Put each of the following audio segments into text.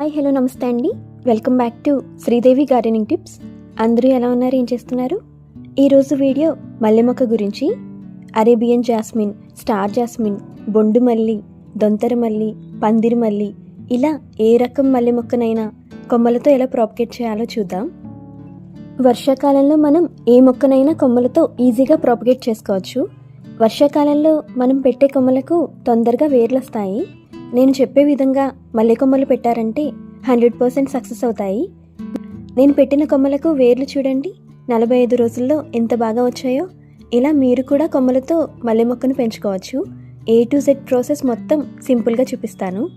Hi hello నమస్తే అండి. Welcome back to Sridevi gardening tips. అందరూ ఎలా ఉన్నారు? ఏం చేస్తున్నారు? ఈరోజు వీడియో మల్లె మొక్క గురించి. అరేబియన్ జాస్మిన్ స్టార్ జాస్మిన్ బొండు మల్లి దొంతర మల్లి పందిరి మల్లి ఇలా ఏ రకం మల్లె మొక్కనైనా కొమ్మలతో ఎలా ప్రాపగేట్ చేయాలో చూద్దాం. వర్షాకాలంలో మనం ఏ మొక్కనైనా కొమ్మలతో ఈజీగా ప్రాపగేట్ చేసుకోవచ్చు. వర్షాకాలంలో మనం పెట్టే కొమ్మలకు తొందరగా వేర్లు వస్తాయి. నేను చెప్పే విధంగా మల్లె కొమ్మలు పెట్టారంటే హండ్రెడ్ పర్సెంట్ సక్సెస్ అవుతాయి. నేను పెట్టిన కొమ్మలకు వేర్లు చూడండి. నలభై ఐదు రోజుల్లో ఎంత బాగా వచ్చాయో. ఇలా మీరు కూడా కొమ్మలతో మల్లె మొక్కను పెంచుకోవచ్చు. ఏ టు జెడ్ ప్రాసెస్ మొత్తం సింపుల్గా చూపిస్తాను.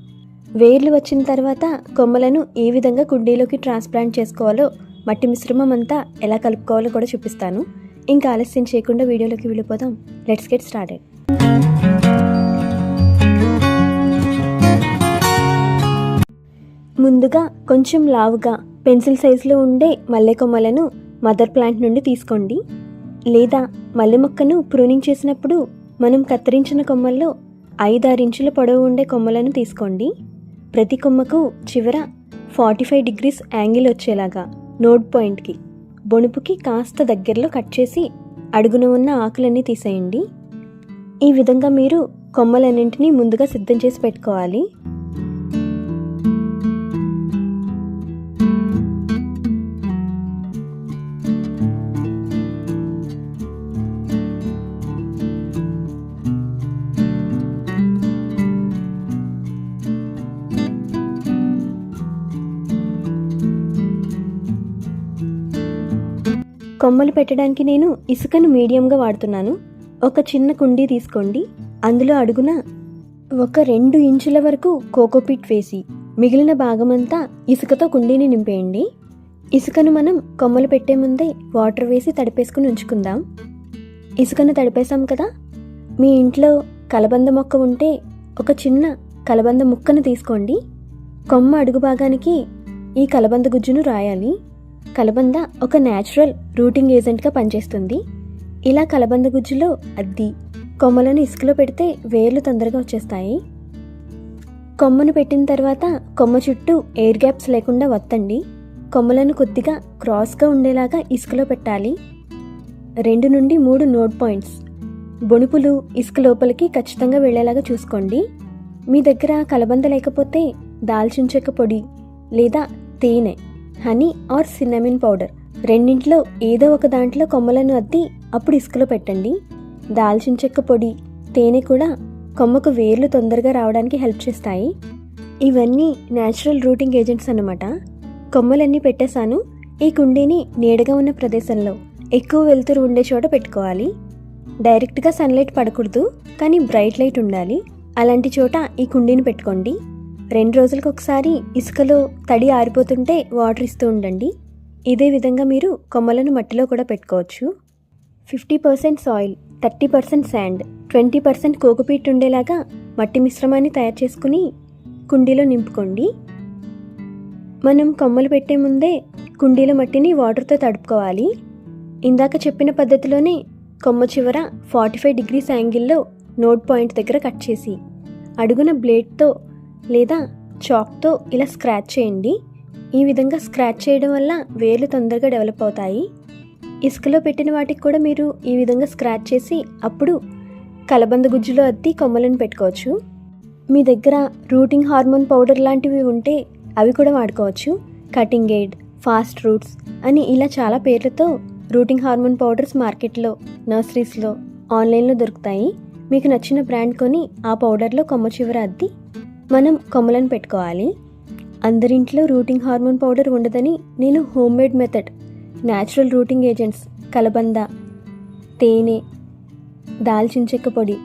వేర్లు వచ్చిన తర్వాత కొమ్మలను ఏ విధంగా కుండీలోకి ట్రాన్స్ప్లాంట్ చేసుకోవాలో మట్టి మిశ్రమం అంతా ఎలా కలుపుకోవాలో కూడా చూపిస్తాను. ఇంకా ఆలస్యం చేయకుండా వీడియోలోకి వెళ్ళిపోదాం. లెట్స్ గెట్ స్టార్టెడ్ ముందుగా కొంచెం లావుగా పెన్సిల్ సైజులో ఉండే మల్లె కొమ్మలను మదర్ ప్లాంట్ నుండి తీసుకోండి. లేదా మల్లె మొక్కను ప్రూనింగ్ చేసినప్పుడు మనం కత్తిరించిన కొమ్మల్లో ఐదారించుల పొడవు ఉండే కొమ్మలను తీసుకోండి. ప్రతి కొమ్మకు చివర ఫార్టీ ఫైవ్ డిగ్రీస్ యాంగిల్ వచ్చేలాగా నోడ్ పాయింట్కి బొణుపుకి కాస్త దగ్గరలో కట్ చేసి అడుగున ఉన్న ఆకులన్నీ తీసేయండి. ఈ విధంగా మీరు కొమ్మలన్నింటినీ ముందుగా సిద్ధం చేసి పెట్టుకోవాలి. కొమ్మలు పెట్టడానికి నేను ఇసుకను మీడియంగా వాడుతున్నాను. ఒక చిన్న కుండీ తీసుకోండి. అందులో అడుగున ఒక రెండు ఇంచుల వరకు కోకోపిట్ వేసి మిగిలిన భాగమంతా ఇసుకతో కుండీని నింపేయండి. ఇసుకను మనం కొమ్మలు పెట్టే ముందే వాటర్ వేసి తడిపేసుకుని ఉంచుకుందాం. ఇసుకను తడిపేసాం కదా? మీ ఇంట్లో కలబంద మొక్క ఉంటే ఒక చిన్న కలబంద ముక్కను తీసుకోండి. కొమ్మ అడుగు భాగానికి ఈ కలబంద గుజ్జును రాయాలి. కలబంద ఒక న్యాచురల్ రూటింగ్ ఏజెంట్గా పనిచేస్తుంది. ఇలా కలబంద గుజ్జులో అద్ది కొమ్మలను ఇసుకలో పెడితే వేర్లు తొందరగా వచ్చేస్తాయి. కొమ్మను పెట్టిన తర్వాత కొమ్మ చుట్టూ ఎయిర్ గ్యాప్స్ లేకుండా వత్తండి. కొమ్మలను కొద్దిగా క్రాస్గా ఉండేలాగా ఇసుకలో పెట్టాలి. రెండు నుండి మూడు నోట్ పాయింట్స్ బొణుపులు ఇసుక లోపలికి ఖచ్చితంగా వెళ్ళేలాగా చూసుకోండి. మీ దగ్గర కలబంద లేకపోతే దాల్చిన చెక్క పొడి లేదా తేనె హనీ ఆర్ సిన్నమిన్ పౌడర్. రెండింటిలో ఏదో ఒక దాంట్లో కొమ్మలను అద్ది అప్పుడు ఇసుకలో పెట్టండి. దాల్చిన చెక్క పొడి తేనె కూడా కొమ్మకు వేర్లు తొందరగా రావడానికి హెల్ప్ చేస్తాయి. ఇవన్నీ న్యాచురల్ రూటింగ్ ఏజెంట్స్ అన్నమాట. కొమ్మలన్నీ పెట్టేశాను. ఈ కుండీని నీడగా ఉన్న ప్రదేశంలో ఎక్కువ వెలుతురు ఉండే చోట పెట్టుకోవాలి. డైరెక్ట్గా సన్లైట్ పడకూడదు కానీ బ్రైట్ లైట్ ఉండాలి. అలాంటి చోట ఈ కుండీని పెట్టుకోండి. రెండు రోజులకు ఒకసారి ఇసుకలో తడి ఆరిపోతుంటే వాటర్ ఇస్తూ ఉండండి. ఇదే విధంగా మీరు కొమ్మలను మట్టిలో కూడా పెట్టుకోవచ్చు. Fifty percent soil thirty percent sand twenty percent cocopeat ఉండేలాగా మట్టి మిశ్రమాన్ని తయారు చేసుకుని కుండీలో నింపుకోండి. మనం కొమ్మలు పెట్టే ముందే కుండీలో మట్టిని వాటర్తో తడుపుకోవాలి. ఇందాక చెప్పిన పద్ధతిలోనే కొమ్మ చివర ఫార్టీ ఫైవ్ డిగ్రీస్ యాంగిల్లో నోట్ పాయింట్ దగ్గర కట్ చేసి అడుగున బ్లేడ్తో లేదా చాక్తో ఇలా స్క్రాచ్ చేయండి. ఈ విధంగా స్క్రాచ్ చేయడం వల్ల వేర్లు తొందరగా డెవలప్ అవుతాయి. ఇసుకలో పెట్టిన వాటికి కూడా మీరు ఈ విధంగా స్క్రాచ్ చేసి అప్పుడు కలబంద గుజ్జులో అద్ది కొమ్మలను పెట్టుకోవచ్చు. మీ దగ్గర రూటింగ్ హార్మోన్ పౌడర్ లాంటివి ఉంటే అవి కూడా వాడుకోవచ్చు. కటింగ్ ఎయిడ్ ఫాస్ట్ రూట్స్ అని ఇలా చాలా పేర్లతో రూటింగ్ హార్మోన్ పౌడర్స్ మార్కెట్లో నర్సరీస్లో ఆన్లైన్లో దొరుకుతాయి. మీకు నచ్చిన బ్రాండ్ కొని ఆ పౌడర్లో కొమ్మ చివర అద్ది మనం కొమ్మలను పెట్టుకోవాలి. అందరింట్లో రూటింగ్ హార్మోన్ పౌడర్ ఉండదని నేను homemade method natural rooting agents కలబంద తేనె దాల్చిన చెక్క పొడి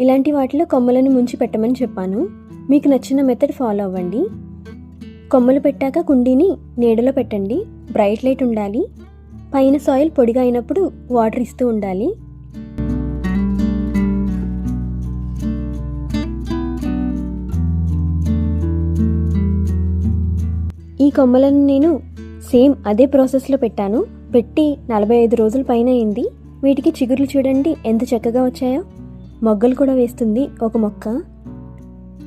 ఇలాంటి వాటిలో కొమ్మలను ముంచి పెట్టమని చెప్పాను. మీకు నచ్చిన మెథడ్ ఫాలో అవ్వండి. కొమ్మలు పెట్టాక కుండీని నీడలో పెట్టండి. బ్రైట్ లైట్ ఉండాలి. పైన సాయిల్ పొడిగా అయినప్పుడు వాటర్ ఇస్తూ ఉండాలి. కొమ్మలను నేను సేమ్ అదే ప్రాసెస్లో పెట్టాను. పెట్టి నలభై ఐదు రోజుల పైన అయింది. వీటికి చిగుర్లు చూడండి ఎంత చక్కగా వచ్చాయో. మొగ్గలు కూడా వేస్తుంది ఒక మొక్క.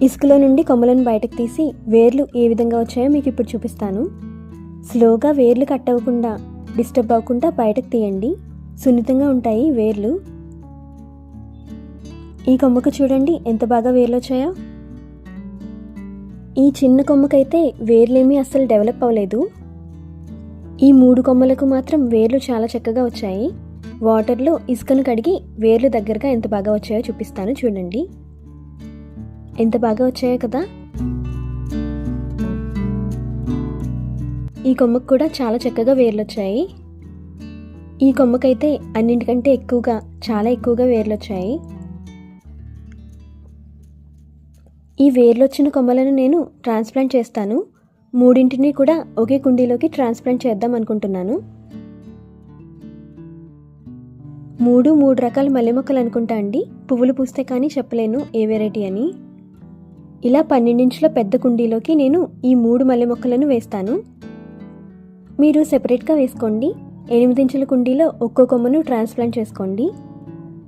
ఇసుకలో నుండి కొమ్మలను బయటకు తీసి వేర్లు ఏ విధంగా వచ్చాయో మీకు ఇప్పుడు చూపిస్తాను. స్లోగా వేర్లు కట్ అవ్వకుండా డిస్టర్బ్ అవ్వకుండా బయటకు తీయండి. సున్నితంగా ఉంటాయి వేర్లు. ఈ కొమ్మకు చూడండి ఎంత బాగా వేర్లు వచ్చాయో. ఈ చిన్న కొమ్మకైతే వేర్లేమీ అస్సలు డెవలప్ అవ్వలేదు. ఈ మూడు కొమ్మలకు మాత్రం వేర్లు చాలా చక్కగా వచ్చాయి. వాటర్లో ఇసుకను కడిగి వేర్లు దగ్గరగా ఎంత బాగా వచ్చాయో చూపిస్తాను చూడండి. ఎంత బాగా వచ్చాయో కదా? ఈ కొమ్మకు కూడా చాలా చక్కగా వేర్లు వచ్చాయి. ఈ కొమ్మకైతే అన్నింటికంటే ఎక్కువగా చాలా ఎక్కువగా వేర్లు వచ్చాయి. ఈ వేర్లు వచ్చిన కొమ్మలను నేను ట్రాన్స్ప్లాంట్ చేస్తాను. మూడింటిని కూడా ఒకే కుండీలోకి ట్రాన్స్ప్లాంట్ చేద్దాం అనుకుంటున్నాను. మూడు మూడు రకాల మల్లె మొక్కలు అనుకుంటా అండి. పువ్వులు పూస్తే కానీ చెప్పలేను ఏ వెరైటీ అని. ఇలా పన్నెండించుల పెద్ద కుండీలోకి నేను ఈ మూడు మల్లె మొక్కలను వేస్తాను. మీరు సెపరేట్గా వేసుకోండి. ఎనిమిదించుల కుండీలో ఒక్కో కొమ్మను ట్రాన్స్ప్లాంట్ చేసుకోండి.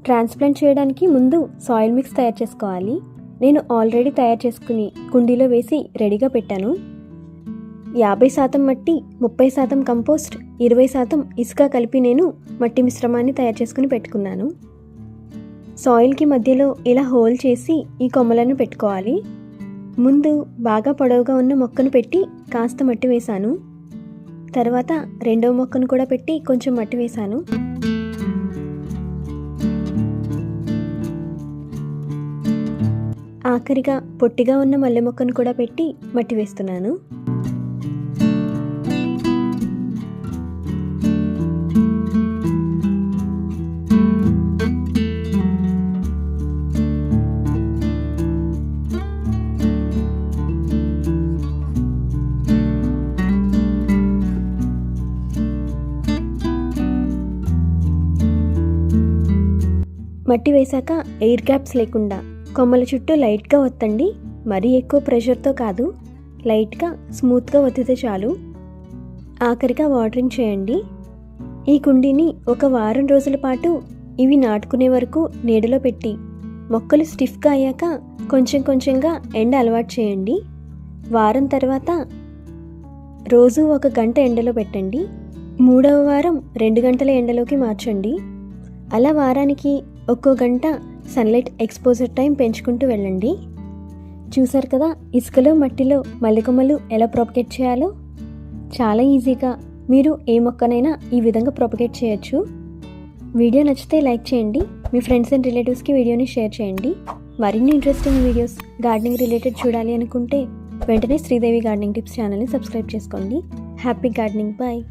ట్రాన్స్ప్లాంట్ చేయడానికి ముందు సాయిల్ మిక్స్ తయారు చేసుకోవాలి. నేను ఆల్రెడీ తయారు చేసుకుని కుండీలో వేసి రెడీగా పెట్టాను. యాభై శాతం మట్టి ముప్పై శాతం కంపోస్ట్ ఇరవై శాతం ఇసుక కలిపి నేను మట్టి మిశ్రమాన్ని తయారు చేసుకుని పెట్టుకున్నాను. సాయిల్కి మధ్యలో ఇలా హోల్ చేసి ఈ కొమ్మలను పెట్టుకోవాలి. ముందు బాగా పొడవుగా ఉన్న మొక్కను పెట్టి కాస్త మట్టి వేశాను. తర్వాత రెండవ మొక్కను కూడా పెట్టి కొంచెం మట్టి వేశాను. ఆఖరిగా పొట్టిగా ఉన్న మల్లె మొక్కను కూడా పెట్టి మట్టి వేస్తున్నాను. మట్టి వేశాక ఎయిర్ గ్యాప్స్ లేకుండా కొమ్మల చుట్టూ లైట్గా ఒత్తండి. మరీ ఎక్కువ ప్రెషర్తో కాదు లైట్గా స్మూత్గా ఒత్తితే చాలు. ఆఖరిగా వాటరింగ్ చేయండి. ఈ కుండీని ఒక వారం రోజుల పాటు ఇవి నాటుకునే వరకు నీడలో పెట్టి మొక్కలు స్టిఫ్గా అయ్యాక కొంచెం కొంచెంగా ఎండ అలవాటు చేయండి. వారం తర్వాత రోజు ఒక గంట ఎండలో పెట్టండి. మూడవ వారం రెండు గంటల ఎండలోకి మార్చండి. అలా వారానికి ఒక్కో గంట సన్లైట్ ఎక్స్పోజర్ టైం పెంచుకుంటూ వెళ్ళండి. చూసారు కదా ఇసుకలో మట్టిలో మల్లెకొమ్మలు ఎలా ప్రొపగేట్ చేయాలో? చాలా ఈజీగా. మీరు ఏ మొక్కనైనా ఈ విధంగా ప్రొపగేట్ చేయొచ్చు. వీడియో నచ్చితే లైక్ చేయండి. మీ ఫ్రెండ్స్ అండ్ రిలేటివ్స్కి వీడియోని షేర్ చేయండి. మరిన్ని ఇంట్రెస్టింగ్ వీడియోస్ గార్డెనింగ్ రిలేటెడ్ చూడాలి అనుకుంటే వెంటనే శ్రీదేవి గార్డెనింగ్ టిప్స్ ఛానల్ని సబ్స్క్రైబ్ చేసుకోండి. Happy gardening bye